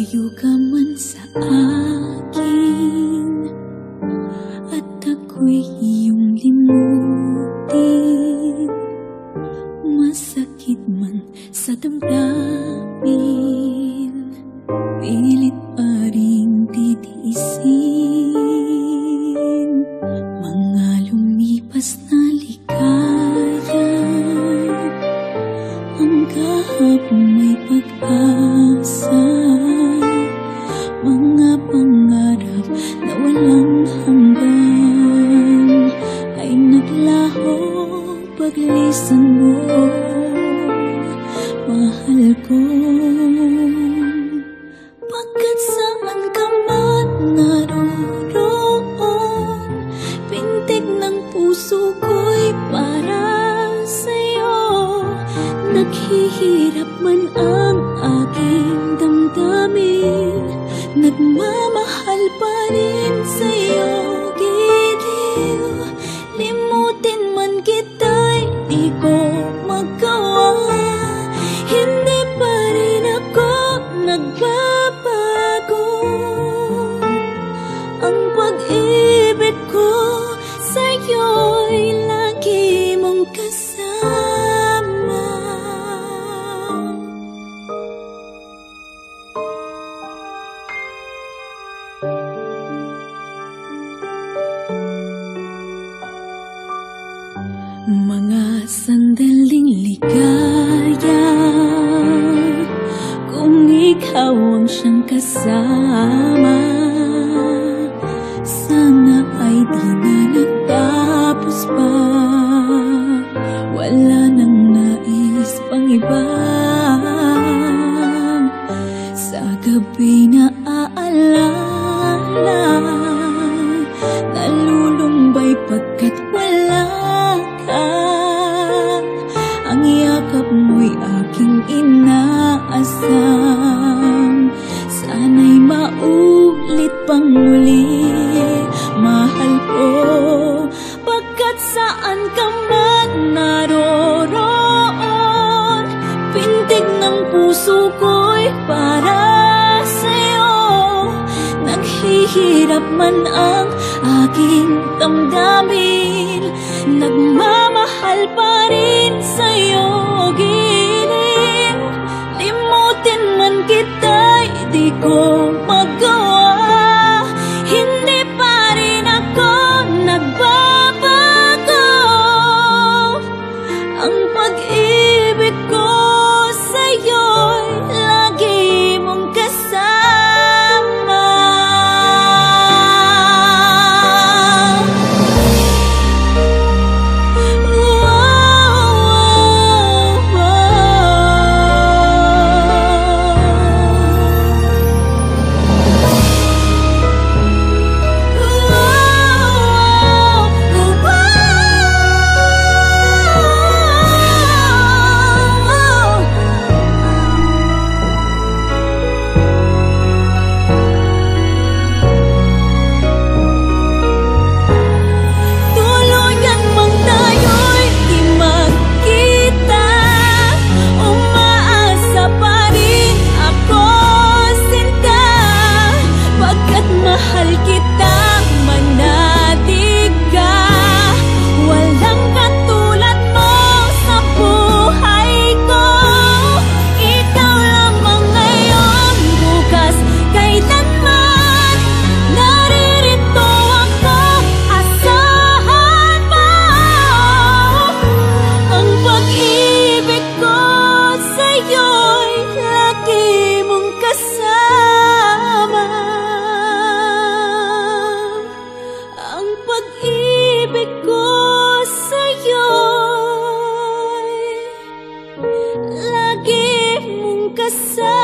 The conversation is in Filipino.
Malayo ka man sa akin At ako'y iyong limutin. Masakit man sa damdamin Pilit pa rin titiisin. Mga lumipas na likaya Ang kahapon may pag-asa. Naghihirap man ang aking damdamin. Nagmamahal pa rin sa'yo Mga sandaling ligaya Kung ikaw ang siyang kasama Sana ay di na natapos pa. Wala nang nais pang iba. Sa gabi na aalala puso ko'y para sa'yo. Naghihirap man ang aking damdamin. Nagmamahal pa rin sa'yo giliw Limutin man kita'y di ko So.